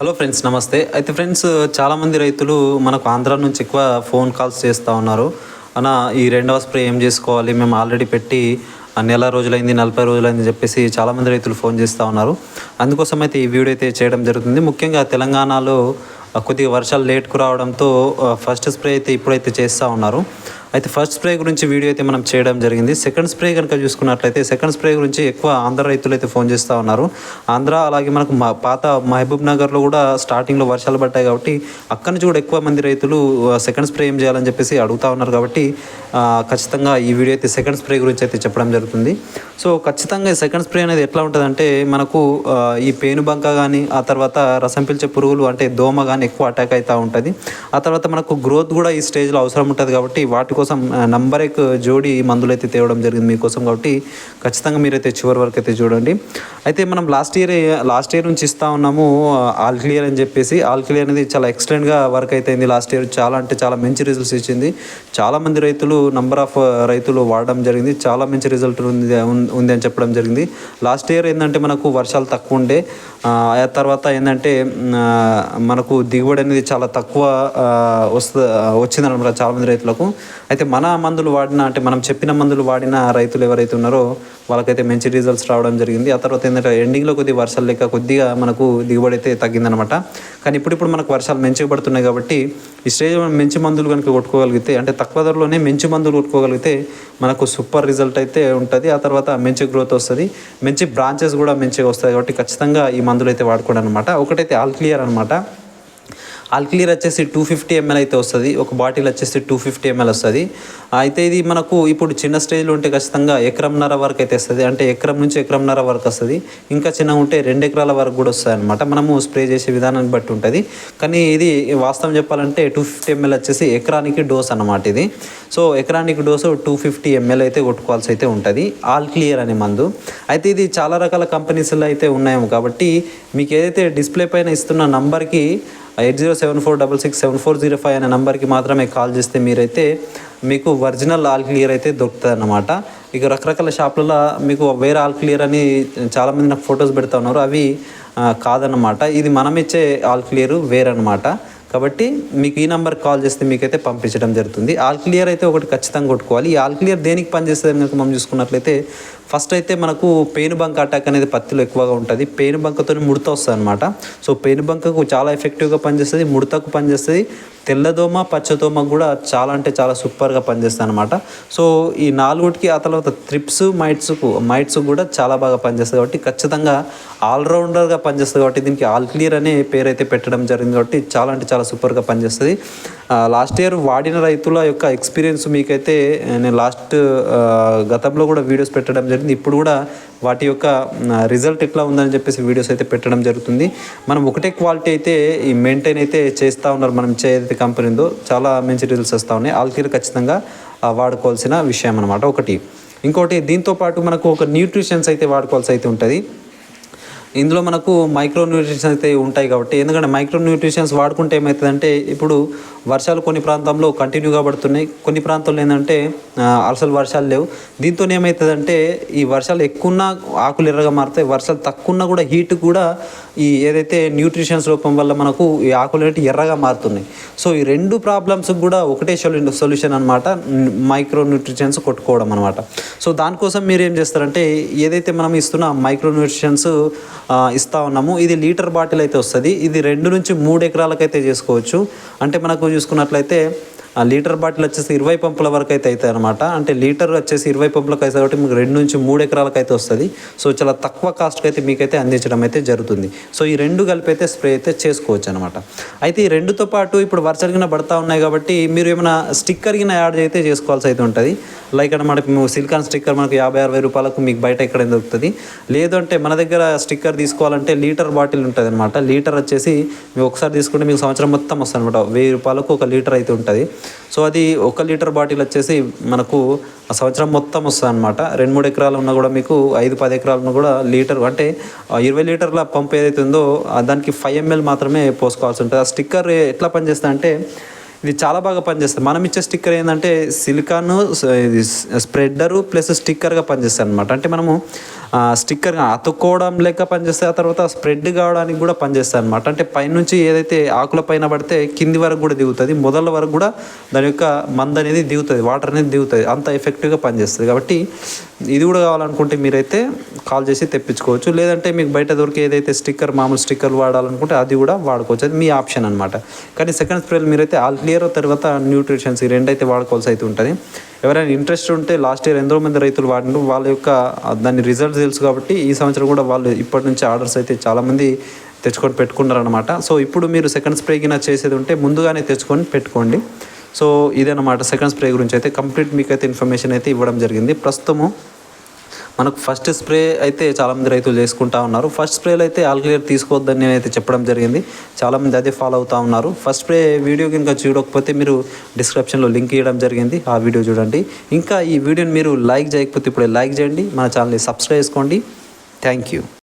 Hello friends నమస్తే. అయితే friends చాలామంది రైతులు మనకు ఆంధ్ర నుంచి ఎక్కువ ఫోన్ కాల్స్ చేస్తూ ఉన్నారు. అన్న ఈ రెండవ స్ప్రే ఏం చేసుకోవాలి? మేము ఆల్రెడీ పెట్టి నెల రోజులైంది నలభై రోజులైంది చెప్పేసి చాలామంది రైతులు ఫోన్ చేస్తూ ఉన్నారు. అందుకోసం అయితే ఈ వీడియో అయితే చేయడం జరుగుతుంది. ముఖ్యంగా తెలంగాణలో కొద్దిగా వర్షాలు లేట్కు రావడంతో ఫస్ట్ స్ప్రే అయితే ఇప్పుడైతే చేస్తూ ఉన్నారు. అయితే ఫస్ట్ స్ప్రే గురించి వీడియో అయితే మనం చేయడం జరిగింది. సెకండ్ స్ప్రే కనుక చూసుకున్నట్లయితే సెకండ్ స్ప్రే గురించి ఎక్కువ ఆంధ్ర రైతులు అయితే ఫోన్ చేస్తూ ఉన్నారు. ఆంధ్ర అలాగే మనకు మా పాత మహబూబ్ నగర్లో కూడా స్టార్టింగ్లో వర్షాలు పడ్డాయి కాబట్టి అక్కడి నుంచి కూడా ఎక్కువ మంది రైతులు సెకండ్ స్ప్రే ఏం చేయాలని చెప్పేసి అడుగుతా ఉన్నారు కాబట్టి ఖచ్చితంగా ఈ వీడియో అయితే సెకండ్ స్ప్రే గురించి అయితే చెప్పడం జరుగుతుంది. సో ఖచ్చితంగా సెకండ్ స్ప్రే అనేది ఎట్లా ఉంటుందంటే మనకు ఈ పేనుబంక కానీ ఆ తర్వాత రసం పీల్చే పురుగులు అంటే దోమ కానీ ఎక్కువ అటాక్ అవుతూ ఉంటుంది. ఆ తర్వాత మనకు గ్రోత్ కూడా ఈ స్టేజ్లో అవసరం ఉంటుంది కాబట్టి వాటి కోసం నంబర్ ఎక్ జోడి మందులు అయితే తేవడం జరిగింది మీకోసం కాబట్టి ఖచ్చితంగా మీరైతే చివరి వరకు అయితే చూడండి. అయితే మనం లాస్ట్ ఇయర్ లాస్ట్ ఇయర్ నుంచి ఇస్తా ఉన్నాము ఆల్ క్లియర్ అని చెప్పేసి. ఆల్ క్లియర్ అనేది చాలా ఎక్సలెంట్గా వర్క్ అయితే లాస్ట్ ఇయర్ చాలా అంటే చాలా మంచి రిజల్ట్స్ ఇచ్చింది. చాలామంది రైతులు నంబర్ ఆఫ్ రైతులు వాడడం జరిగింది. చాలా మంచి రిజల్ట్ ఉంది ఉంది అని చెప్పడం జరిగింది. లాస్ట్ ఇయర్ ఏంటంటే మనకు వర్షాలు తక్కువ ఉండే. ఆ తర్వాత ఏంటంటే మనకు దిగుబడి అనేది చాలా తక్కువ వస్తు వచ్చిందనమాట చాలామంది రైతులకు. అయితే మన మందులు వాడిన అంటే మనం చెప్పిన మందులు వాడిన రైతులు ఎవరైతే ఉన్నారో వాళ్ళకైతే మంచి రిజల్ట్స్ రావడం జరిగింది. ఆ తర్వాత ఏంటంటే ఎండింగ్లో కొద్దిగా వర్షాలు లేక కొద్దిగా మనకు దిగుబడి అయితే తగ్గిందనమాట కానీ ఇప్పుడు ఇప్పుడు మనకు వర్షాలు మంచిగా పడుతున్నాయి కాబట్టి ఈ స్టేజ్ మంచి మందులు కనుక కొట్టుకోగలిగితే అంటే తక్కువ ధరలోనే మంచి మందులు కొట్టుకోగలిగితే మనకు సూపర్ రిజల్ట్ అయితే ఉంటుంది. ఆ తర్వాత మంచి గ్రోత్ వస్తుంది. మంచి బ్రాంచెస్ కూడా మంచిగా వస్తాయి కాబట్టి ఖచ్చితంగా ఈ మందులు అయితే వాడుకోండి అనమాట ఒకటైతే ఆల్ క్లియర్ అనమాట ఆల్ క్లియర్ వచ్చేసి టూ ఫిఫ్టీ ఎంఎల్ అయితే వస్తుంది. ఒక బాటిల్ వచ్చేసి టూ ఫిఫ్టీ ఎంఎల్ వస్తుంది. అయితే ఇది మనకు ఇప్పుడు చిన్న స్టేజ్లో ఉంటే ఖచ్చితంగా ఎకరంన్నర వరకు అయితే వస్తుంది. అంటే ఎకరం నుంచి ఎకరంన్నర వరకు వస్తుంది. ఇంకా చిన్నగా ఉంటే రెండు ఎకరాల వరకు కూడా వస్తుంది అనమాట మనము స్ప్రే చేసే విధానాన్ని బట్టి ఉంటుంది. కానీ ఇది వాస్తవం చెప్పాలంటే టూ ఫిఫ్టీ ఎంఎల్ వచ్చేసి ఎకరానికి డోస్ అన్నమాట ఇది. సో ఎకరానికి డోసు టూ ఫిఫ్టీ ఎంఎల్ అయితే కొట్టుకోవాల్సి అయితే ఉంటుంది. ఆల్ క్లియర్ అనే మందు. అయితే ఇది చాలా రకాల కంపెనీస్లో అయితే ఉన్నాయి కాబట్టి మీకు ఏదైతే డిస్ప్లే పైన ఇస్తున్న నంబర్కి eight zero seven four double six seven four zero five అనే నెంబర్కి మాత్రమే కాల్ చేస్తే మీరైతే మీకు ఒరిజినల్ ఆల్ క్లియర్ అయితే దొరుకుతుంది అన్నమాట. ఇక రకరకాల షాపులలో మీకు వేరే ఆల్ క్లియర్ అని చాలామంది నాకు ఫొటోస్ పెడతా ఉన్నారు. అవి కాదనమాట కాదన్నమాట. ఇది మనం ఇచ్చే ఆల్ క్లియర్ వేరనమాట కాబట్టి మీకు ఈ నెంబర్ కాల్ చేస్తే మీకైతే పంపించడం జరుగుతుంది. ఆల్ క్లియర్ అయితే ఒకటి ఖచ్చితంగా కొట్టుకోవాలి. ఈ ఆల్ క్లియర్ దేనికి పనిచేస్తుంది కనుక మనం చూసుకున్నట్లయితే ఫస్ట్ అయితే మనకు పెయిన్ బంక్ అటాక్ అనేది పత్తిలో ఎక్కువగా ఉంటుంది. పెయిన్ బంకతో ముడత వస్తుంది అనమాట సో పెయిన్ బంకకు చాలా ఎఫెక్టివ్గా పనిచేస్తుంది ముడతకు పనిచేస్తుంది. తెల్లదోమ పచ్చదోమ కూడా చాలా అంటే చాలా సూపర్గా పనిచేస్తుంది అనమాట సో ఈ నాలుగుటికి ఆ తర్వాత త్రిప్స్ మైట్స్కు మైట్స్ కూడా చాలా బాగా పనిచేస్తుంది కాబట్టి ఖచ్చితంగా ఆల్రౌండర్గా పనిచేస్తుంది కాబట్టి దీనికి ఆల్ క్లియర్ అనే పేరు అయితే పెట్టడం జరిగింది కాబట్టి చాలా అంటే చాలా సూపర్గా పనిచేస్తుంది. లాస్ట్ ఇయర్ వాడిన రైతుల యొక్క ఎక్స్పీరియన్స్ మీకైతే నేను లాస్ట్ గతంలో కూడా వీడియోస్ పెట్టడం జరిగింది. ఇప్పుడు కూడా వాటి యొక్క రిజల్ట్ ఎట్లా ఉందని చెప్పేసి వీడియోస్ అయితే పెట్టడం జరుగుతుంది. మనం ఒకటే క్వాలిటీ అయితే ఈ మెయింటైన్ అయితే చేస్తూ ఉన్నారు మనం ఇచ్చే ఏదైతే కంపెనీ ఉందో చాలా మంచి రిజల్ట్స్ వస్తూ ఉన్నాయి. ఆల్కీర్ ఖచ్చితంగా వాడుకోవాల్సిన విషయం అనమాట ఒకటి. ఇంకోటి దీంతో పాటు మనకు ఒక న్యూట్రిషన్స్ అయితే వాడుకోవాల్సి అయితే ఉంటుంది. ఇందులో మనకు మైక్రో న్యూట్రిషన్స్ అయితే ఉంటాయి కాబట్టి ఎందుకంటే మైక్రో న్యూట్రిషన్స్ వాడుకుంటే ఏమవుతుందంటే ఇప్పుడు వర్షాలు కొన్ని ప్రాంతంలో కంటిన్యూగా పడుతున్నాయి కొన్ని ప్రాంతాల్లో ఏంటంటే అసలు వర్షాలు లేవు. దీంతో ఏమవుతుందంటే ఈ వర్షాలు ఎక్కువన్నా ఆకులు ఎర్రగా మారుతాయి. వర్షాలు తక్కువన్నా కూడా హీట్ కూడా ఈ ఏదైతే న్యూట్రిషన్స్ రూపం వల్ల మనకు ఈ ఆకులు అనేవి ఎర్రగా మారుతున్నాయి. సో ఈ రెండు ప్రాబ్లమ్స్ కూడా ఒకటే సొల్యూ సొల్యూషన్ అనమాట మైక్రో న్యూట్రిషన్స్ కొట్టుకోవడం అనమాట సో దానికోసం మీరు ఏం చేస్తారంటే ఏదైతే మనం ఇస్తున్న మైక్రో న్యూట్రిషన్స్ ఇస్తా ఉన్నాము. ఇది లీటర్ బాటిల్ అయితే వస్తుంది. ఇది రెండు నుంచి మూడు ఎకరాలకైతే చేసుకోవచ్చు. అంటే మనకు చూసుకున్నట్లయితే ఆ లీటర్ బాటిల్ వచ్చేసి ఇరవై పంపుల వరకు అయితే అవుతాయి అనమాట అంటే లీటర్ వచ్చేసి ఇరవై పంపులకు అయితే కాబట్టి మీకు రెండు నుంచి మూడు ఎకరాలకు అయితే వస్తుంది. సో చాలా తక్కువ కాస్ట్కి అయితే మీకైతే అందించడం అయితే జరుగుతుంది. సో ఈ రెండు కలిపి అయితే స్ప్రే అయితే చేసుకోవచ్చు అనమాట అయితే ఈ రెండుతో పాటు ఇప్పుడు వర్షాలు గిన పడతా ఉన్నాయి కాబట్టి మీరు ఏమైనా స్టిక్కర్ కింద యాడ్ అయితే చేసుకోవాల్సి అయితే ఉంటుంది. లైక్ అనమాట మనకు సిలికాన్ స్టిక్కర్ మనకు యాభై అరవై రూపాయలకు మీకు బయట ఎక్కడ దొరుకుతుంది. లేదంటే మన దగ్గర స్టిక్కర్ తీసుకోవాలంటే లీటర్ బాటిల్ ఉంటుంది అనమాట లీటర్ వచ్చేసి మీరు ఒకసారి తీసుకుంటే మీకు సంవత్సరం మొత్తం వస్తుంది అనమాట వెయ్యి రూపాయలకు ఒక లీటర్ అయితే ఉంటుంది. సో అది ఒక లీటర్ బాటిల్ వచ్చేసి మనకు సంవత్సరం మొత్తం వస్తుంది అనమాట రెండు మూడు ఎకరాలు ఉన్నా కూడా మీకు ఐదు పది ఎకరాలు ఉన్నా కూడా లీటర్ అంటే ఇరవై లీటర్ల పంప్ ఏదైతే ఉందో దానికి ఫైవ్ ఎంఎల్ మాత్రమే పోసుకోవాల్సి ఉంటుంది. ఆ స్టిక్కర్ ఎట్లా పనిచేస్తుంది అంటే ఇది చాలా బాగా పనిచేస్తుంది. మనం ఇచ్చే స్టిక్కర్ ఏంటంటే సిలికాన్ ఇది స్ప్రెడ్డరు ప్లస్ స్టిక్కర్గా పనిచేస్తుంది అనమాట అంటే మనము ఆ, స్టిక్కర్ అతుక్కోవడం లెక్క పనిచేస్తాయి ఆ తర్వాత స్ప్రెడ్ కావడానికి కూడా పనిచేస్తాయి అనమాట అంటే పైనుంచి ఏదైతే ఆకుల పైన పడితే కింది వరకు కూడా దిగుతుంది మొదల వరకు కూడా దాని యొక్క మంద అనేది దిగుతుంది వాటర్ అనేది దిగుతుంది అంత ఎఫెక్టివ్గా పనిచేస్తుంది. కాబట్టి ఇది కూడా కావాలనుకుంటే మీరైతే కాల్ చేసి తెప్పించుకోవచ్చు. లేదంటే మీకు బయట దొరికే ఏదైతే స్టిక్కర్ మామూలు స్టిక్కర్లు వాడాలనుకుంటే అది కూడా వాడుకోవచ్చు. అది మీ ఆప్షన్ అనమాట కానీ సెకండ్ స్ప్రేలు మీరైతే ఆల్ క్లియర్ తర్వాత న్యూట్రిషన్స్ ఈ రెండైతే వాడుకోవాల్సి అయితే ఉంటుంది. ఎవరైనా ఇంట్రెస్ట్ ఉంటే లాస్ట్ ఇయర్ ఎంతో మంది రైతులు వాడినారు. వాళ్ళ యొక్క దాని రిజల్ట్స్ తెలుసు కాబట్టి ఈ సంవత్సరం కూడా వాళ్ళు ఇప్పటి నుంచి ఆర్డర్స్ అయితే చాలామంది తెచ్చుకొని పెట్టుకున్నారనమాట సో ఇప్పుడు మీరు సెకండ్ స్ప్రే కింద చేసేది ఉంటే ముందుగానే తెచ్చుకొని పెట్టుకోండి. సో ఇదన్నమాట సెకండ్ స్ప్రే గురించి అయితే కంప్లీట్ మీకైతే ఇన్ఫర్మేషన్ అయితే ఇవ్వడం జరిగింది. ప్రస్తుతము మనకు ఫస్ట్ స్ప్రే అయితే చాలామంది రైతులు చేసుకుంటా ఉన్నారు. ఫస్ట్ స్ప్రేలో అయితే ఆల్క్లియర్ తీసుకోవద్దని నేనైతే చెప్పడం జరిగింది. చాలామంది అదే ఫాలో అవుతూ ఉన్నారు. ఫస్ట్ స్ప్రే వీడియో కనుక చూడకపోతే మీరు డిస్క్రిప్షన్లో లింక్ ఇవ్వడం జరిగింది. ఆ వీడియో చూడండి. ఇంకా ఈ వీడియోని మీరు లైక్ చేయకపోతే ఇప్పుడే లైక్ చేయండి. మన ఛానల్ని సబ్స్క్రైబ్ చేసుకోండి. Thank you